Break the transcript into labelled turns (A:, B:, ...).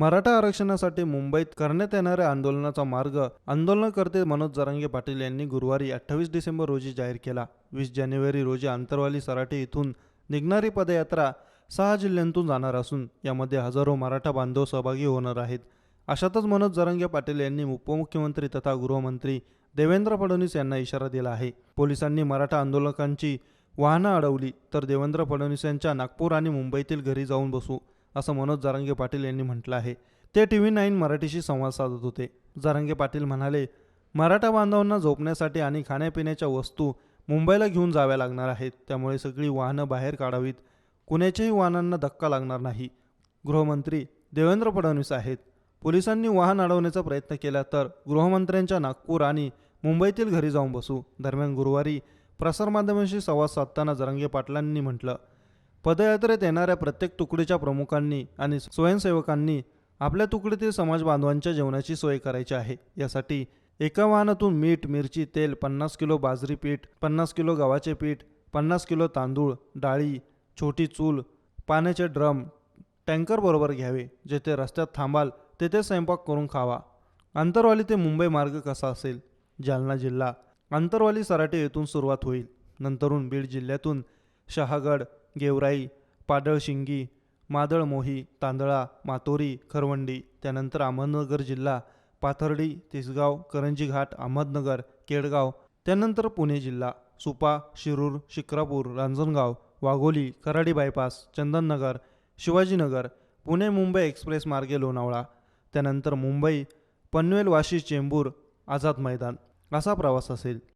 A: मराठा आरक्षणासाठी मुंबईत करण्यात येणाऱ्या आंदोलनाचा मार्ग आंदोलनकर्ते मनोज जरांगे पाटील यांनी गुरुवारी अठ्ठावीस डिसेंबर रोजी जाहीर केला. वीस जानेवारी रोजी आंतरवाली सराटी इथून निघणारी पदयात्रा सहा जिल्ह्यांतून जाणार असून यामध्ये हजारो मराठा बांधव सहभागी होणार आहेत. अशातच मनोज जरांगे पाटील यांनी उपमुख्यमंत्री तथा गृहमंत्री देवेंद्र फडणवीस यांना इशारा दिला आहे. पोलिसांनी मराठा आंदोलकांची वाहनं अडवली तर देवेंद्र फडणवीस यांच्या नागपूर आणि मुंबईतील घरी जाऊन बसू. असं मनोज जारंगे पाटील यांनी म्हटलं आहे. ते टी व्ही नाईन मराठीशी संवाद साधत होते. जारंगे पाटील म्हणाले मराठा बांधवांना झोपण्यासाठी आणि खाण्यापिण्याच्या वस्तू मुंबईला घेऊन जाव्या लागणार आहेत. त्यामुळे सगळी वाहनं बाहेर काढावीत. कुणाच्याही वाहनांना धक्का लागणार नाही. गृहमंत्री देवेंद्र फडणवीस आहेत. पोलिसांनी वाहन अडवण्याचा प्रयत्न केला तर गृहमंत्र्यांच्या नागपूर आणि मुंबईतील घरी जाऊन बसू. दरम्यान गुरुवारी प्रसारमाध्यमांशी संवाद साधताना जरांगे पाटलांनी म्हटलं पदयात्रेत येणाऱ्या प्रत्येक तुकडीच्या प्रमुखांनी आणि स्वयंसेवकांनी आपल्या तुकडीतील समाज बांधवांच्या जेवणाची सोय करायची आहे. यासाठी एका वाहनातून मीठ मिरची तेल पन्नास किलो बाजरी पीठ पन्नास किलो गव्हाचे पीठ पन्नास किलो तांदूळ डाळी छोटी चूल पाण्याचे ड्रम टँकरबरोबर घ्यावे जेथे रस्त्यात थांबाल तेथे स्वयंपाक करून खावा. आंतरवाली ते मुंबई मार्ग कसा असेल? जालना जिल्हा. आंतरवाली सराटे येथून सुरुवात होईल. नंतरून बीड जिल्ह्यातून शहागड गेवराई पाडळशिंगी मादळ मोही तांदळा मातोरी खरवंडी त्यानंतर अहमदनगर जिल्हा पाथर्डी तिसगाव करंजी घाट अहमदनगर केडगाव त्यानंतर पुणे जिल्हा सुपा शिरूर शिक्रापूर रांजणगाव वाघोली कराडी बायपास चंदननगर शिवाजीनगर पुणे मुंबई एक्सप्रेस मार्गे लोणावळा त्यानंतर मुंबई पनवेल वाशी चेंबूर आझाद मैदान असा प्रवास असेल.